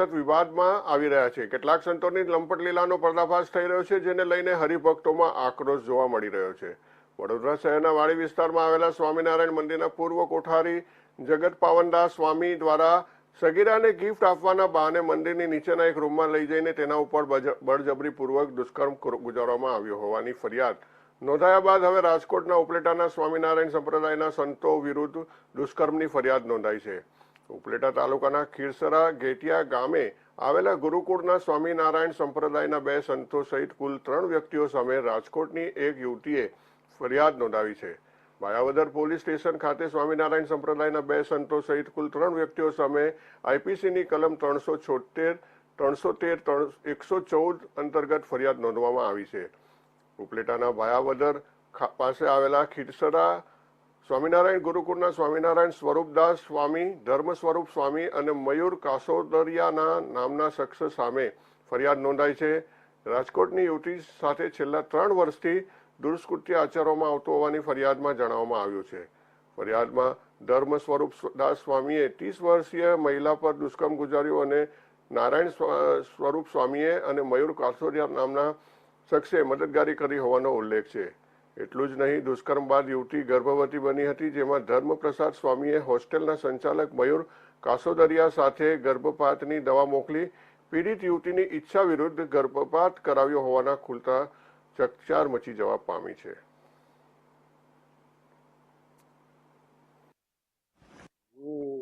સતત વિવાદમાં આવી રહ્યા છે. કેટલાક સંતોની લંપટ લીલાનો પર્દાફાશ થઈ રહ્યો છે, જેને લઈને હરિભક્તોમાં આક્રોશ જોવા મળી રહ્યો છે. વડોદરા શહેરના વાડી વિસ્તારમાં આવેલા સ્વામિનારાયણ મંદિરના પૂર્વ કોઠારી જગત પાવનદાસ સ્વામી દ્વારા સગીરાને ગિફ્ટ આપવાના બહાને મંદિરની નીચેના એક રૂમમાં લઈ જઈને તેના ઉપર બળજબરીપૂર્વક દુષ્કર્મ ગુજારવામાં આવ્યો હોવાની ફરિયાદ. નોંધાયા બાદ હવે રાજકોટના ઉપલેટાના સ્વામિનારાયણ સંપ્રદાયના સંતો વિરુદ્ધ દુષ્કર્મની ફરિયાદ નોંધાઈ છે. ઉપલેટા તાલુકાના ખીરસરા ઘેટિયા ગામે આવેલા ગુરુકુળના સ્વામિનારાયણ સંપ્રદાયના બે સંતો સહિત કુલ ત્રણ વ્યક્તિઓ સામે રાજકોટની એક યુવતીએ ફરિયાદ નોંધાવી છે. માયાવદર પોલીસ સ્ટેશન ખાતે સ્વામિનારાયણ સંપ્રદાયના બે સંતો સહિત કુલ ત્રણ વ્યક્તિઓ સામે આઈપીસીની કલમ ત્રણસો છોતેર ત્રણસો તેર એકસો ચૌદ અંતર્ગત ફરિયાદ નોંધવામાં આવી છે. ઉપલેટાના માયાવદર પાસે આવેલા ખીરસરા સ્વામિનારાયણ ગુરુકુળના સ્વામિનારાયણ સ્વરૂપદાસ સ્વામી, ધર્મ સ્વરૂપ સ્વામી અને મયુર કાસોદરિયાના નામના શખ્સ સામે ફરિયાદ નોંધાઈ છે. રાજકોટની યુવતી સાથે છેલ્લા ત્રણ વર્ષથી દુષ્કૃત્ય આચરવામાં આવતું હોવાની ફરિયાદમાં જણાવવામાં આવ્યું છે. ફરિયાદમાં ધર્મ સ્વરૂપ દાસ સ્વામીએ ત્રીસ વર્ષીય મહિલા પર દુષ્કર્મ ગુજાર્યું અને નારાયણ સ્વરૂપ સ્વામીએ અને મયુર કાસોદિયા નામના શખ્સે મદદગારી કરી હોવાનો ઉલ્લેખ છે. એટલું જ નહીં, દુષ્કર્મ બાદ યુવતી ગર્ભવતી બની હતી, જેમાં ધર્મપ્રસાદ સ્વામીએ હોસ્ટેલના સંચાલક મયુર કાસોદરિયા સાથે ગર્ભપાતની દવા મોકલી પીડિત યુવતીની ઈચ્છા વિરુદ્ધ ગર્ભપાત કરાવ્યો હોવાના ખુલતા ચકચાર મચી જવા પામી છે.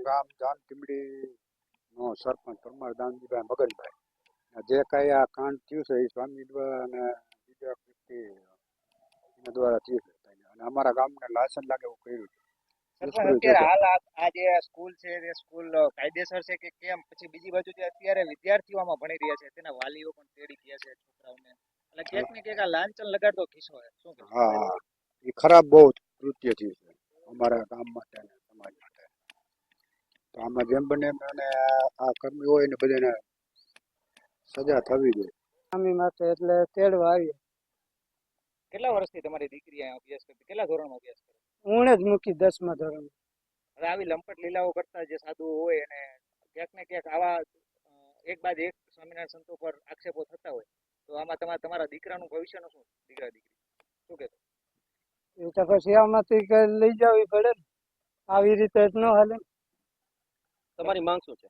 ગામ જાન ટીમડી નો સરપંચ પરમાર દાનજીભાઈ મગનભાઈ. જે કાંઈ આ કાંડ થયું છે, એ સ્વામી અને બીજા એના દ્વારા થયું છે. અને અમારા ગામને લાયસન્સ લાગે એવું કર્યું છે. હાલ આ જે સ્કૂલ છે તે સ્કૂલ કાયદેસર છે કે કેમ? પછી બીજી બાજુ જે અત્યારે વિદ્યાર્થીઓમાં ભણી રહ્યા છે તેના વાલીઓ પણ તેડી ગયા છે છોકરાઓને. એટલે ક્યાંક ને ક્યાંક આ લાંચન લગાડતો કિસ્સો છે. શું? હા એ ખરાબ બહુ કૃત્ય થયું છે અમારા ગામ માટે અને સમાજ માટે. તો આમાં જેમ બને અને આ- કર્મી હોય ને બધાને સજા થવી જોઈએ. સ્વામી માટે એટલે તેડવા આવી કેટલા વર્ષથી તમારી દીકરી અહીંયા અભ્યાસ કરતી? કેટલા ધોરણમાં અભ્યાસ કરે? હું જ મૂકી દસમા ધોરણ હવે આવી લંપટ લીલાઓ કરતા જે સાધુ હોય અને ક્યાંક ને ક્યાંક આવા એક બાદ એક સ્વામિનારાયણ સંતો પર આક્ષેપો થતા હોય તો આમાં તમારા તમારા દીકરાનું ભવિષ્યનું શું? દીકરા દીકરી. શું કહેતો એ તો પછી આમાંથી લઈ જવી પડે આવી રીતે જ ન હાલે. તમારી માંગ શું છે?